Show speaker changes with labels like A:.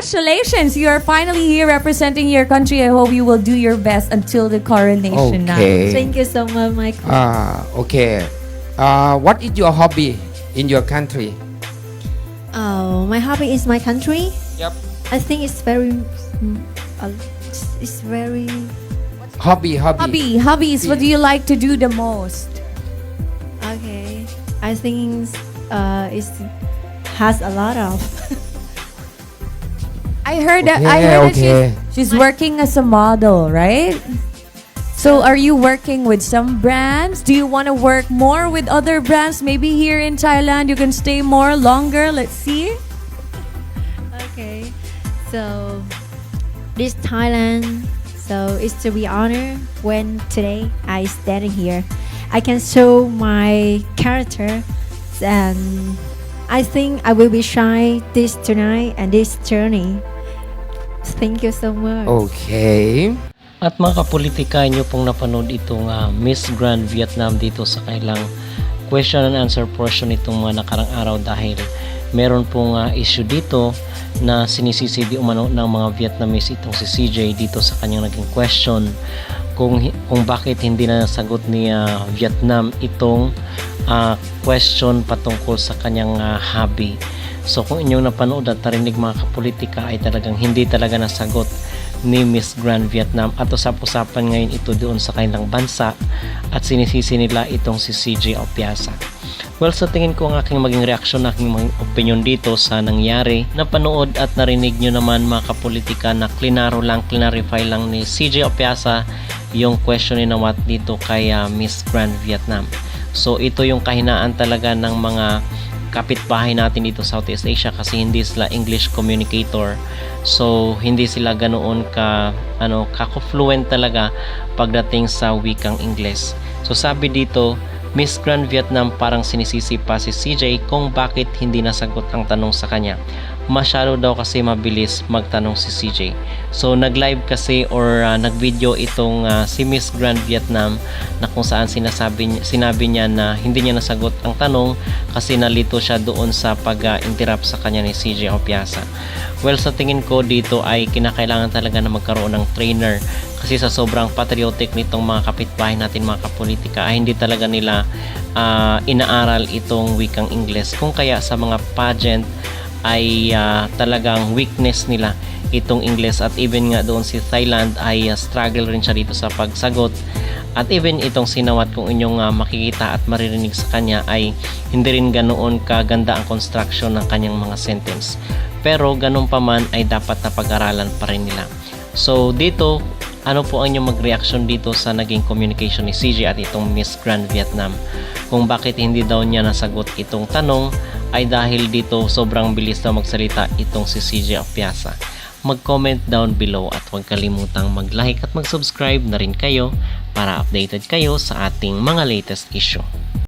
A: congratulations! You are finally here representing your country. I hope you will do your best until the coronation night.
B: Okay.
C: Thank you so much, Michael.
B: Ah, okay. Uh, what is your hobby in your country?
C: Oh, my hobby is my country.
B: Yep.
C: I think it's very, mm, uh, it's, it's very.
B: Hobby, hobby.
A: Hobby, hobbies. What do you like to do the most?
C: Okay, I think uh, it has a lot of.
A: I heard that. I
B: Okay,
A: heard
B: okay.
A: that she's, she's working as a model, right? So, are you working with some brands? Do you want to work more with other brands? Maybe here in Thailand, you can stay more longer. Let's see.
C: okay, so this Thailand, so it's to be honored when today I standing here, I can show my character, and I think I will be shy this tonight and this journey. Thank you so much.
B: Okay.
D: At mga kapolitika nyo pong napanood itong ah, Miss Grand Vietnam dito sa kailang question and answer portion itong mga nakarang araw dahil meron pong ah, issue dito na sinisisi di umano ng mga Vietnamese itong si CJ dito sa kanyang naging question kung kung bakit hindi na nasagot ni ah, Vietnam itong ah, question patungkol sa kanyang ah, hobby. So kung inyong napanood at narinig mga kapolitika ay talagang hindi talaga nasagot ni Miss Grand Vietnam at usap-usapan ngayon ito doon sa kanilang bansa at sinisisi nila itong si CJ Opiasa. Well, sa tingin ko ang aking maging reaksyon, aking maging opinion dito sa nangyari, napanood at narinig nyo naman mga kapolitika na klinaro lang, clarify lang ni CJ Opiasa yung question ni Nawat dito kay ah, Miss Grand Vietnam. So ito yung kahinaan talaga ng mga kapitbahay natin dito sa Southeast Asia kasi hindi sila English communicator. So hindi sila ganoon ka ano kako-fluent talaga pagdating sa wikang Ingles. So sabi dito, Miss Grand Vietnam parang sinisisi pa si CJ kung bakit hindi nasagot ang tanong sa kanya. Masyado daw kasi mabilis magtanong si CJ. So nag-live kasi or uh, nag-video itong uh, si Miss Grand Vietnam na kung saan sinasabi sinabi niya na hindi niya nasagot ang tanong kasi nalito siya doon sa pag-interrupt sa kanya ni CJ Opiasa. Well, sa tingin ko dito ay kinakailangan talaga na magkaroon ng trainer kasi sa sobrang patriotic nitong mga kapitbahay natin mga kapolitika ay hindi talaga nila ah, inaaral itong wikang Ingles kung kaya sa mga pageant ay ah, talagang weakness nila itong Ingles. At even nga doon si Thailand ay ah, struggle rin siya dito sa pagsagot. At even itong sinawat kung inyong ah, makikita at maririnig sa kanya ay hindi rin ganoon kaganda ang construction ng kanyang mga sentence. Pero ganun pa man ay dapat na pag-aralan pa rin nila. So dito ano po ang inyong mag-reaction dito sa naging communication ni CJ at itong Miss Grand Vietnam? Kung bakit hindi daw niya nasagot itong tanong ay dahil dito sobrang bilis daw magsalita itong si CJ Apiasa. Mag-comment down below at huwag kalimutang mag-like at mag-subscribe na rin kayo para updated kayo sa ating mga latest issue.